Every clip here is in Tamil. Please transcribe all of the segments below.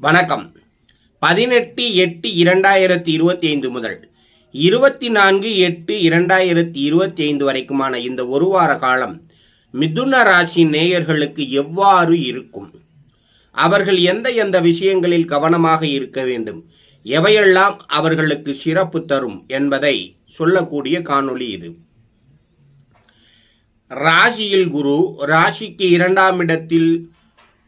வணக்கம். பதினெட்டு எட்டு இரண்டாயிரத்தி இருபத்தி ஐந்து முதல் இருபத்தி நான்கு எட்டு இரண்டாயிரத்தி இருபத்தி ஐந்து வரைக்குமான இந்த ஒரு வார காலம் மிதுன ராசி நேயர்களுக்கு எவ்வாறு இருக்கும்? அவர்கள் எந்த எந்த விஷயங்களில் கவனமாக இருக்க வேண்டும்? எவையெல்லாம் அவர்களுக்கு சிறப்பு தரும் என்பதை சொல்லக்கூடிய காணொளி இது. ராசியில் குரு ராசிக்கு இரண்டாம் இடத்தில்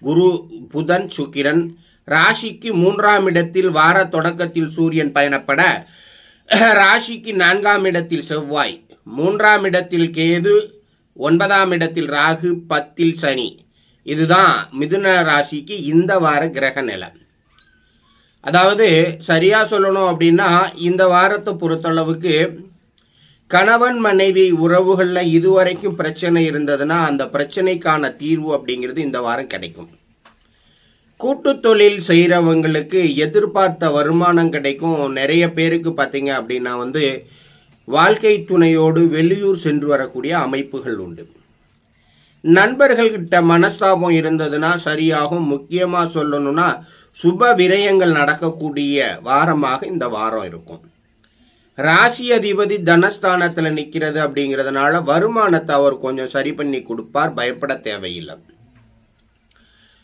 குரு புதன் சுக்கிரன் ராசிக்கு மூன்றாம் இடத்தில் வார தொடக்கத்தில் சூரியன் பயணப்பட ராசிக்கு நான்காம் இடத்தில் செவ்வாய். மூன்றாம் இடத்தில் கேது ஒன்பதாம் இடத்தில் ராகு பத்தில் சனி. இதுதான் மிதுன ராசிக்கு இந்த வார கிரக நிலை. அதாவது சரியா சொல்லணும் அப்படின்னா இந்த வாரத்தை பொறுத்தளவுக்கு கணவன் மனைவி உறவுகளில் இதுவரைக்கும் பிரச்சனை இருந்ததுன்னா அந்த பிரச்சனைக்கான தீர்வு அப்படிங்கிறது இந்த வாரம் கிடைக்கும். கூட்டு தொழில் செய்கிறவங்களுக்கு எதிர்பார்த்த வருமானம் கிடைக்கும். நிறைய பேருக்கு பார்த்தீங்க அப்படின்னா வந்து வாழ்க்கை துணையோடு வெளியூர் சென்று வரக்கூடிய அமைப்புகள் உண்டு. நண்பர்கள்கிட்ட மனஸ்தாபம் இருந்ததுன்னா சரியாகும். முக்கியமாக சொல்லணும்னா சுப விரயங்கள் நடக்கக்கூடிய வாரமாக இந்த வாரம் இருக்கும். ராசி அதிபதி தனஸ்தானத்தில் நிற்கிறது அப்படிங்கிறதுனால வருமானத்தை அவர் கொஞ்சம் சரி பண்ணி கொடுப்பார். பயப்பட தேவையில்லை.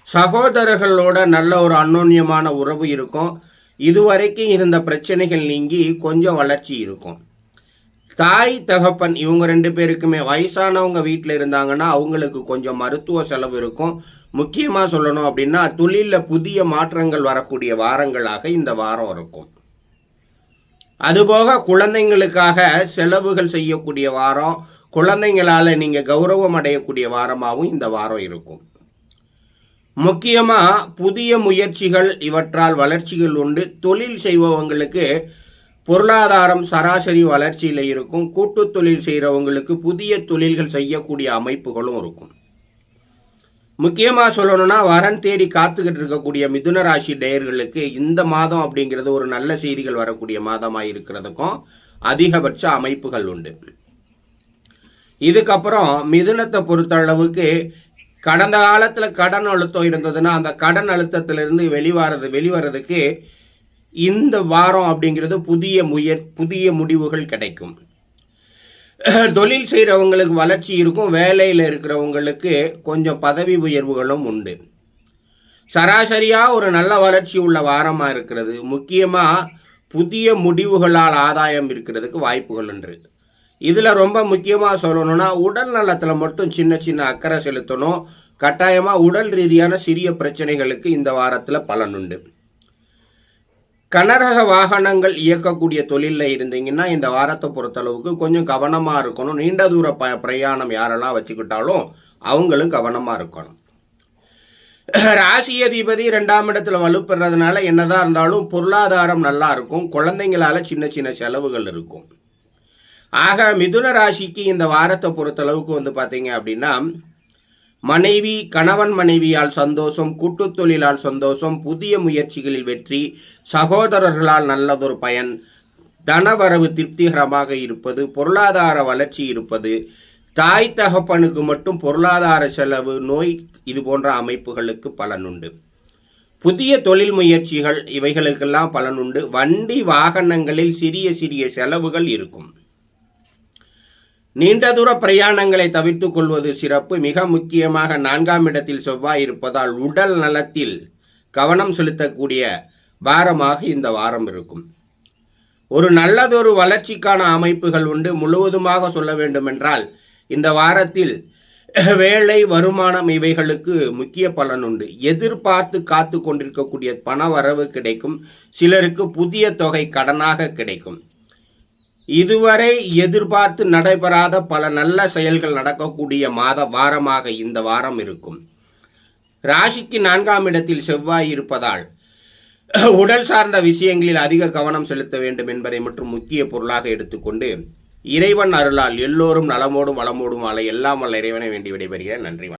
சகோதரர்களோட நல்ல ஒரு அன்னோன்யமான உறவு இருக்கும். இதுவரைக்கும் இருந்த பிரச்சனைகள் நீங்கி கொஞ்சம் வளர்ச்சி இருக்கும். தாய் தகப்பன் இவங்க ரெண்டு பேருக்குமே வயசானவங்க வீட்டில் இருந்தாங்கன்னா அவங்களுக்கு கொஞ்சம் மருத்துவ செலவு இருக்கும். முக்கியமாக சொல்லணும் அப்படின்னா தொழிலில் புதிய மாற்றங்கள் வரக்கூடிய வாரங்களாக இந்த வாரம் இருக்கும். அதுபோக குழந்தைங்களுக்காக செலவுகள் செய்யக்கூடிய வாரம் குழந்தைங்களால் நீங்கள் கௌரவம் அடையக்கூடிய வாரமாகவும் இந்த வாரம் இருக்கும். முக்கியமாக புதிய முயற்சிகள் இவற்றால் வளர்ச்சிகள் உண்டு. தொழில் செய்பவங்களுக்கு பொருளாதாரம் சராசரி வளர்ச்சியில் இருக்கும். கூட்டு தொழில் செய்கிறவங்களுக்கு புதிய தொழில்கள் செய்யக்கூடிய அமைப்புகளும் இருக்கும். முக்கியமாக சொல்லணும்னா வரன் தேடி காத்துக்கிட்டு இருக்கக்கூடிய மிதுன ராசி இந்த மாதம் அப்படிங்கிறது ஒரு நல்ல செய்திகள் வரக்கூடிய மாதமாக இருக்கிறதுக்கும் அதிகபட்ச அமைப்புகள் உண்டு. இதுக்கப்புறம் மிதுனத்தை பொறுத்த அளவுக்கு கடந்த காலத்தில் கடன் அழுத்தம் இருந்ததுன்னா அந்த கடன் அழுத்தத்திலிருந்து வெளிவரது வெளிவரதுக்கு இந்த வாரம் அப்படிங்கிறது புதிய முயற் புதிய முடிவுகள் கிடைக்கும். தொழில் செய்கிறவங்களுக்கு வளர்ச்சி இருக்கும் வேலையில் இருக்கிறவங்களுக்கு கொஞ்சம் பதவி உயர்வுகளும் உண்டு. சராசரியாக ஒரு நல்ல வளர்ச்சி உள்ள வாரமாக இருக்கிறது. முக்கியமாக புதிய முடிவுகளால் ஆதாயம் இருக்கிறதுக்கு வாய்ப்புகள் உண்டு. இதில் ரொம்ப முக்கியமாக சொல்லணும்னா உடல் நலத்தில் மட்டும் சின்ன சின்ன அக்கறை செலுத்தணும். கட்டாயமாக உடல் ரீதியான சிறிய பிரச்சனைகளுக்கு இந்த வாரத்தில் பலன் உண்டு. கனரக வாகனங்கள் இயக்கக்கூடிய தொழிலில் இருந்தீங்கன்னா இந்த வாரத்தை பொறுத்தளவுக்கு கொஞ்சம் கவனமாக இருக்கணும். நீண்ட தூர ப பிரயாணம் யாரெல்லாம் வச்சுக்கிட்டாலும் அவங்களும் கவனமாக இருக்கணும். ராசி அதிபதி ரெண்டாம் இடத்துல வலுப்படுறதுனால என்னதான் இருந்தாலும் பொருளாதாரம் நல்லா இருக்கும். குழந்தைங்களால சின்ன சின்ன செலவுகள் இருக்கும். ஆக மிதுன ராசிக்கு இந்த வாரத்தை பொறுத்தளவுக்கு வந்து பார்த்தீங்க அப்படின்னா மனைவி கணவன் மனைவியால் சந்தோஷம் கூட்டு தொழிலால் சந்தோஷம் புதிய முயற்சிகளில் வெற்றி சகோதரர்களால் நல்லதொரு பயன் தனவரவு திருப்திகரமாக இருப்பது பொருளாதார வளர்ச்சி இருப்பது தாய் தகப்பனுக்கு மட்டும் பொருளாதார செலவு நோய் இது போன்ற அமைப்புகளுக்கு பலனுண்டு புதிய தொழில் முயற்சிகள் இவைகளுக்கெல்லாம் பலனுண்டு வண்டி வாகனங்களில் சிறிய சிறிய செலவுகள் இருக்கும். நீண்ட தூர பிரயாணங்களை தவிர்த்துக் கொள்வது சிறப்பு. மிக முக்கியமாக நான்காம் இடத்தில் செவ்வாய் இருப்பதால் உடல் நலத்தில் கவனம் செலுத்தக்கூடிய வாரமாக இந்த வாரம் இருக்கும். ஒரு நல்லதொரு வளர்ச்சிக்கான அமைப்புகள் உண்டு. முழுவதுமாக சொல்ல வேண்டுமென்றால் இந்த வாரத்தில் வேலை வருமானம் இவைகளுக்கு முக்கிய பலன் உண்டு. எதிர்பார்த்து காத்து கொண்டிருக்கக்கூடிய பண வரவு கிடைக்கும். சிலருக்கு புதிய தொகை கடனாக கிடைக்கும். இதுவரை எதிர்பார்த்து நடைபெறாத பல நல்ல செயல்கள் நடக்கக்கூடிய மாத வாரமாக இந்த வாரம் இருக்கும். ராசிக்கு நான்காம் இடத்தில் செவ்வாய் இருப்பதால் உடல் சார்ந்த விஷயங்களில் அதிக கவனம் செலுத்த வேண்டும் என்பதை மற்றும் முக்கிய பொருளாக எடுத்துக்கொண்டு இறைவன் அருளால் எல்லோரும் நலமோடும் வளமோடும் வாழ எல்லாம் வல்ல இறைவனை வேண்டி விடைபெறுகிறேன். நன்றி